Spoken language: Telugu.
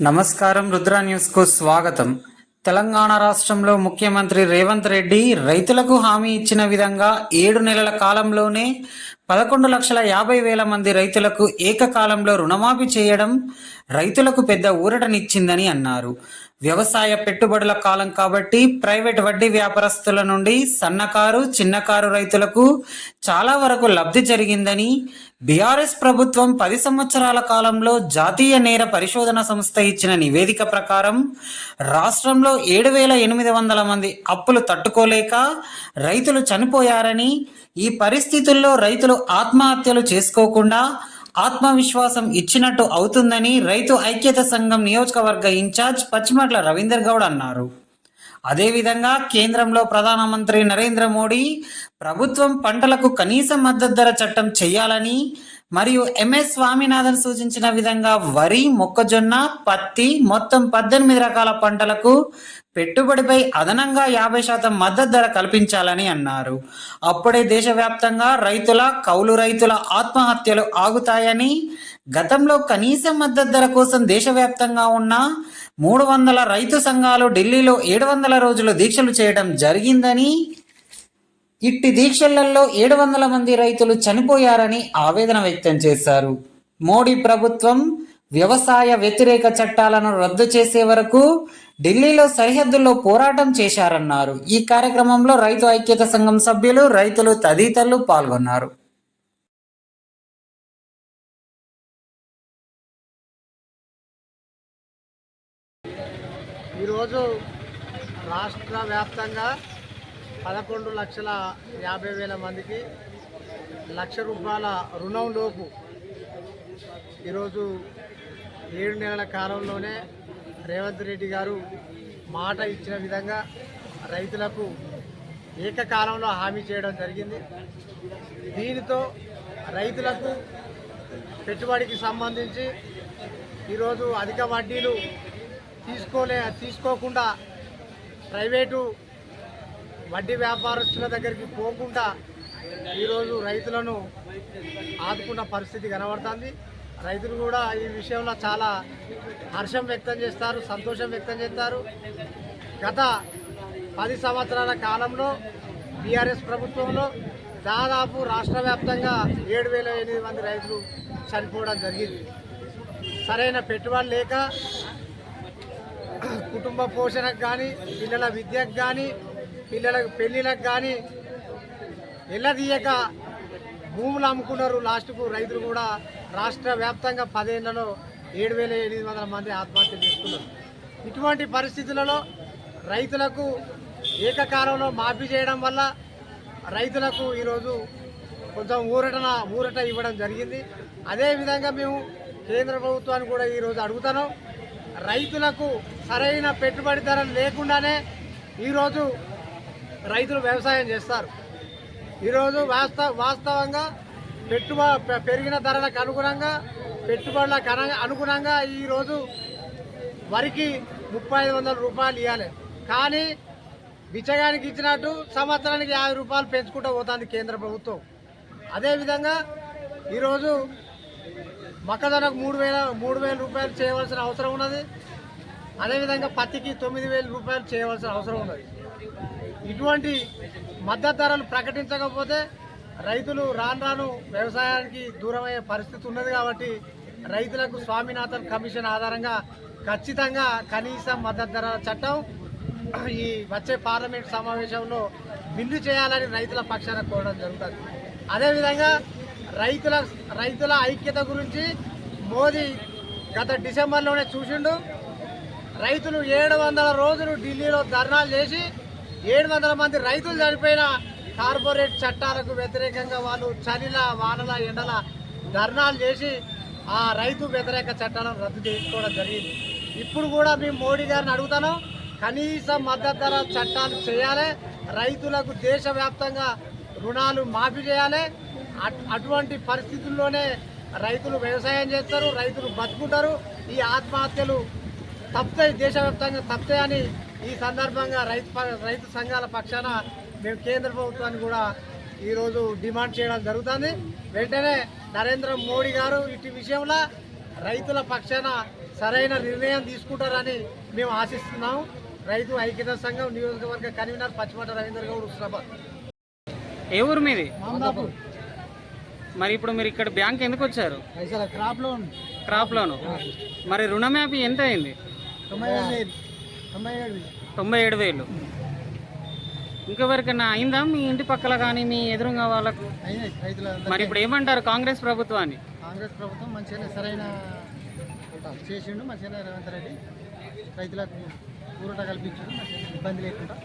నమస్కారం రుద్ర న్యూస్కు స్వాగతం. తెలంగాణ రాష్ట్రంలో ముఖ్యమంత్రి రేవంత్ రెడ్డి రైతులకు హామీ ఇచ్చిన విధంగా ఏడు నెలల కాలంలోనే పదకొండు లక్షల యాభై వేల మంది రైతులకు ఏకకాలంలో రుణమాఫీ చేయడం రైతులకు పెద్ద ఊరటనిచ్చిందని అన్నారు. వ్యవసాయ పెట్టుబడుల కాలం కాబట్టి ప్రైవేట్ వడ్డీ వ్యాపారస్తుల నుండి సన్నకారు చిన్నకారు రైతులకు చాలా వరకు లబ్ధి జరిగిందని బీఆర్ఎస్ ప్రభుత్వం పది సంవత్సరాల కాలంలో జాతీయ నేర పరిశోధన సంస్థ ఇచ్చిన నివేదిక ప్రకారం రాష్ట్రంలో ఏడు వేల ఎనిమిది వందల మంది అప్పులు తట్టుకోలేక రైతులు చనిపోయారని ఈ పరిస్థితుల్లో రైతులు ఆత్మహత్యలు చేసుకోకుండా ఆత్మవిశ్వాసం ఇచ్చినట్టు అవుతుందని రైతు ఐక్యత సంఘం నియోజకవర్గ ఇన్ఛార్జ్ పచ్చిమట్ల రవీందర్ గౌడ్ అన్నారు. అదేవిధంగా కేంద్రంలో ప్రధానమంత్రి నరేంద్ర మోడీ ప్రభుత్వం పంటలకు కనీస మద్దతు ధర చట్టం చేయాలని మరియు ఎంఎస్ స్వామినాథన్ సూచించిన విధంగా వరి మొక్కజొన్న పత్తి మొత్తం పద్దెనిమిది రకాల పంటలకు పెట్టుబడిపై అదనంగా యాభై శాతం మద్దతు ధర కల్పించాలని అన్నారు. అప్పుడే దేశవ్యాప్తంగా రైతుల కౌలు రైతుల ఆత్మహత్యలు ఆగుతాయని గతంలో కనీస మద్దతు ధర కోసం దేశవ్యాప్తంగా ఉన్న మూడు వందల రైతు సంఘాలు ఢిల్లీలో ఏడు వందల రోజులు దీక్షలు చేయడం జరిగిందని ఇట్టి దీక్షలలో ఏడు వందల మంది రైతులు చనిపోయారని ఆవేదన వ్యక్తం చేశారు. మోడీ ప్రభుత్వం వ్యవసాయ వ్యతిరేక చట్టాలను రద్దు చేసే వరకు ఢిల్లీలో సరిహద్దుల్లో పోరాటం చేశారన్నారు. ఈ కార్యక్రమంలో రైతు ఐక్యత సంఘం సభ్యులు రైతులు తదితరులు పాల్గొన్నారు. ఈరోజు రాష్ట్ర వ్యాప్తంగా పదకొండు లక్షల యాభై వేల మందికి లక్ష రూపాయల రుణంలోపు ఈరోజు ఏడు నెలల కాలంలోనే రేవంత్ రెడ్డి గారు మాట ఇచ్చిన విధంగా రైతులకు ఏకకాలంలో హామీ చేయడం జరిగింది. దీనితో రైతులకు పెట్టుబడికి సంబంధించి ఈరోజు అధిక వడ్డీలు తీసుకోలే తీసుకోకుండా ప్రైవేటు వడ్డీ వ్యాపారస్తుల దగ్గరికి పోకుండా ఈరోజు రైతులను ఆదుకున్న పరిస్థితి కనబడుతుంది. రైతులు కూడా ఈ విషయంలో చాలా హర్షం వ్యక్తం చేస్తారు సంతోషం వ్యక్తం చేస్తారు. గత పది సంవత్సరాల కాలంలో బీఆర్ఎస్ ప్రభుత్వంలో దాదాపు రాష్ట్ర వ్యాప్తంగా ఏడు వేల ఎనిమిది మంది రైతులు చనిపోవడం జరిగింది. సరైన పెట్టుబడి లేక కుటుంబ పోషణకు కానీ పిల్లల విద్యకు కానీ పిల్లలకు పెళ్ళిళ్ళకు కానీ ఎల్లదీయక భూములు అమ్ముకున్నారు. లాస్ట్కు రైతులు కూడా రాష్ట్ర వ్యాప్తంగా పదేళ్ళలో ఏడు వేల ఎనిమిది వందల మంది ఆత్మహత్య చేసుకున్నారు. ఇటువంటి పరిస్థితులలో రైతులకు ఏకకాలంలో మాఫీ చేయడం వల్ల రైతులకు ఈరోజు కొంచెం ఊరటన ఊరట ఇవ్వడం జరిగింది. అదేవిధంగా మేము కేంద్ర ప్రభుత్వాన్ని కూడా ఈరోజు అడుగుతున్నాం. రైతులకు సరైన పెట్టుబడి ధరలు లేకుండానే ఈరోజు రైతులు వ్యవసాయం చేస్తారు. ఈరోజు వాస్తవ వాస్తవంగా పెట్టుబడి పెరిగిన ధరలకు అనుగుణంగా పెట్టుబడులకు అనుగుణంగా ఈరోజు వరికి ముప్పై ఐదు వందల రూపాయలు ఇవ్వాలి కానీ బిచ్చగానికి ఇచ్చినట్టు సంవత్సరానికి యాభై రూపాయలు పెంచుకుంటూ పోతుంది కేంద్ర ప్రభుత్వం. అదేవిధంగా ఈరోజు మొక్కజొన్నకు మూడు వేల మూడు వేల రూపాయలు చేయవలసిన అవసరం ఉన్నది. అదేవిధంగా పత్తికి తొమ్మిది వేల రూపాయలు చేయవలసిన అవసరం ఉన్నది. ఇటువంటి మద్దతు ధరలు ప్రకటించకపోతే రైతులు రాను రాను వ్యవసాయానికి దూరమయ్యే పరిస్థితి ఉన్నది కాబట్టి రైతులకు స్వామినాథన్ కమిషన్ ఆధారంగా ఖచ్చితంగా కనీస మద్దతు ధర చట్టం ఈ వచ్చే పార్లమెంట్ సమావేశంలో బిల్లు చేయాలని రైతుల పక్షాన కోరడం జరుగుతుంది. అదేవిధంగా రైతుల రైతుల ఐక్యత గురించి మోదీ గత డిసెంబర్లోనే చూసిండు. రైతులు ఏడు వందల రోజులు ఢిల్లీలో ధర్నాలు చేసి ఏడు వందల మంది రైతులు చనిపోయిన కార్పొరేట్ చట్టాలకు వ్యతిరేకంగా వాళ్ళు చలిల వానల ఎండల ధర్నాలు చేసి ఆ రైతు వ్యతిరేక చట్టాలను రద్దు చేసుకోవడం జరిగింది. ఇప్పుడు కూడా మేము మోడీ గారిని అడుగుతాను కనీస మద్దతు ధర చట్టాలు చేయాలి రైతులకు దేశవ్యాప్తంగా రుణాలు మాఫీ చేయాలి అటువంటి పరిస్థితుల్లోనే రైతులు వ్యవసాయం చేస్తారు రైతులు బతుకుంటారు ఈ ఆత్మహత్యలు తప్పుతాయి దేశవ్యాప్తంగా తప్పుతాయని ఈ సందర్భంగా రైతు ప- రైతు సంఘాల పక్షాన మేము కేంద్ర ప్రభుత్వాన్ని కూడా ఈరోజు డిమాండ్ చేయడం జరుగుతుంది. వెంటనే నరేంద్ర మోడీ గారు ఇటు విషయంలో రైతుల పక్షాన సరైన నిర్ణయం తీసుకుంటారని మేము ఆశిస్తున్నాం రైతు ఐక్యత సంఘం నియోజకవర్గ కన్వీనర్ పచ్చిమట రవీందర్ గౌడ్ హుస్నాబాద్ ఏ ఊరు మీది? మరి ఇప్పుడు మీరు ఇక్కడ బ్యాంక్ ఎందుకు వచ్చారు? Crop loan. Crop loan. మరి రుణమాఫీ ఎంత అయింది? తొంభై ఏడు వేలు. ఇంకెవరికైనా అయిందా మీ ఇంటి పక్కల కానీ మీ ఎదురుగా వాళ్ళకు? మరి ఇప్పుడు ఏమంటారు కాంగ్రెస్ ప్రభుత్వాన్ని? కాంగ్రెస్ ప్రభుత్వం మంచిగానే సరైన చేసిండు మంచిగానే రేవంత్ రెడ్డి. రైతులకు ఊరట కల్పించాడు మంచిగా ఇబ్బంది లేకుండా.